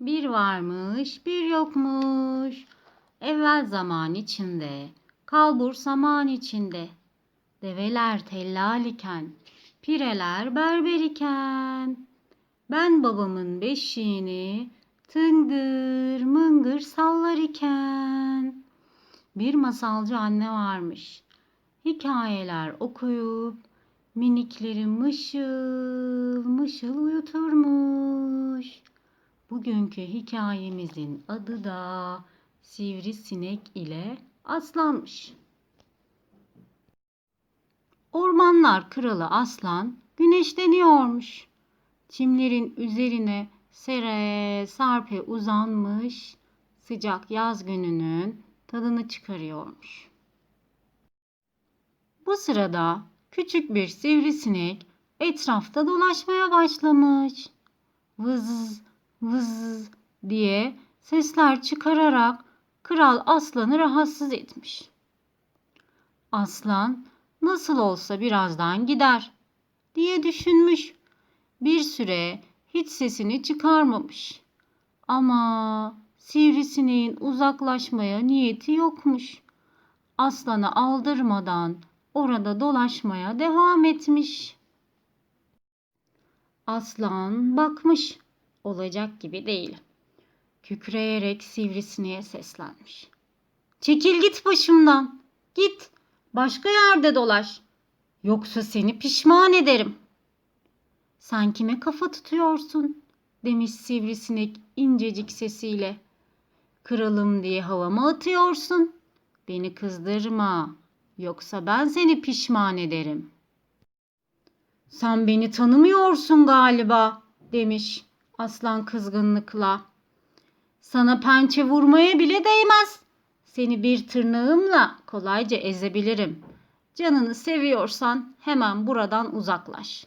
Bir varmış, bir yokmuş. Evvel zaman içinde, kalbur saman içinde. Develer tellal iken, pireler berber iken. Ben babamın beşiğini tıngır mıngır sallar iken. Bir masalcı anne varmış. Hikayeler okuyup minikleri mışıl mışıl uyuturmuş. Bugünkü hikayemizin adı da Sivrisinek ile Aslanmış. Ormanlar kralı aslan güneşleniyormuş. Çimlerin üzerine sere sarpe uzanmış sıcak yaz gününün tadını çıkarıyormuş. Bu sırada küçük bir sivrisinek etrafta dolaşmaya başlamış. Vız vız diye sesler çıkararak kral aslanı rahatsız etmiş. Aslan nasıl olsa birazdan gider diye düşünmüş. Bir süre hiç sesini çıkarmamış. Ama sivrisineğin uzaklaşmaya niyeti yokmuş. Aslanı aldırmadan orada dolaşmaya devam etmiş. Aslan bakmış. Olacak gibi değil. Kükreyerek sivrisineğe seslenmiş. Çekil git başımdan. Git. Başka yerde dolaş. Yoksa seni pişman ederim. Sen kime kafa tutuyorsun? demiş sivrisinek incecik sesiyle. Kralım diye havama atıyorsun. Beni kızdırma. Yoksa ben seni pişman ederim. Sen beni tanımıyorsun galiba demiş aslan kızgınlıkla. Sana pençe vurmaya bile değmez. Seni bir tırnağımla kolayca ezebilirim. Canını seviyorsan hemen buradan uzaklaş.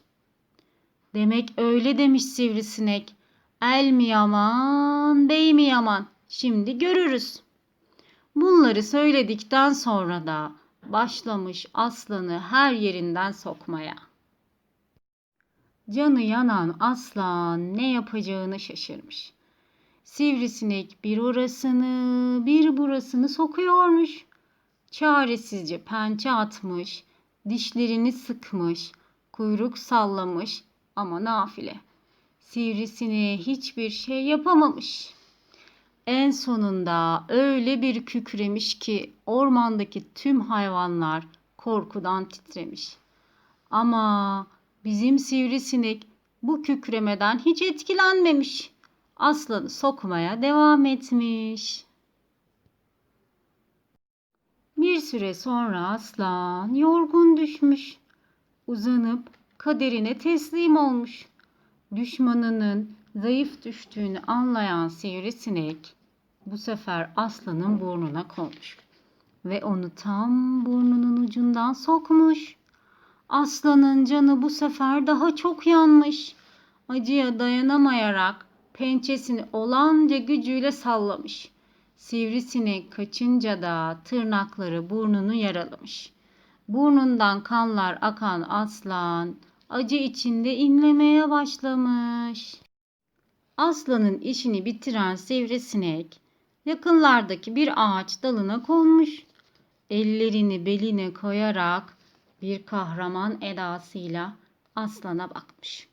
Demek öyle demiş sivrisinek. El mi yaman, bey mi yaman? Şimdi görürüz. Bunları söyledikten sonra da başlamış aslanı her yerinden sokmaya. Canı yanan aslan ne yapacağını şaşırmış. Sivrisinek bir orasını bir burasını sokuyormuş. Çaresizce pençe atmış, dişlerini sıkmış, kuyruk sallamış ama nafile. Sivrisineğe hiçbir şey yapamamış. En sonunda öyle bir kükremiş ki ormandaki tüm hayvanlar korkudan titremiş. Ama bizim sivrisinek bu kükremeden hiç etkilenmemiş. Aslanı sokmaya devam etmiş. Bir süre sonra aslan yorgun düşmüş. Uzanıp kaderine teslim olmuş. Düşmanının zayıf düştüğünü anlayan sivrisinek bu sefer aslanın burnuna konmuş ve onu tam burnunun ucundan sokmuş. Aslanın canı bu sefer daha çok yanmış. Acıya dayanamayarak pençesini olanca gücüyle sallamış. Sivrisinek kaçınca da tırnakları burnunu yaralamış. Burnundan kanlar akan aslan acı içinde inlemeye başlamış. Aslanın işini bitiren sivrisinek yakınlardaki bir ağaç dalına konmuş. Ellerini beline koyarak bir kahraman edasıyla aslana bakmış.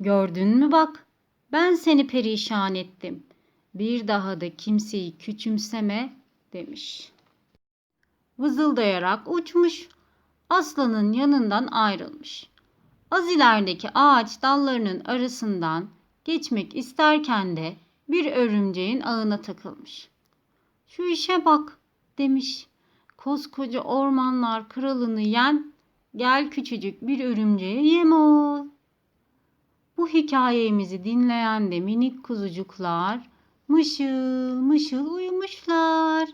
Gördün mü bak, ben seni perişan ettim. Bir daha da kimseyi küçümseme demiş. Vızıldayarak uçmuş. Aslanın yanından ayrılmış. Az ilerideki ağaç dallarının arasından geçmek isterken de bir örümceğin ağına takılmış. Şu işe bak demiş. Koskoca ormanlar kralını yen, gel küçücük bir örümceğe yem ol. Bu hikayemizi dinleyen de minik kuzucuklar mışıl mışıl uyumuşlar.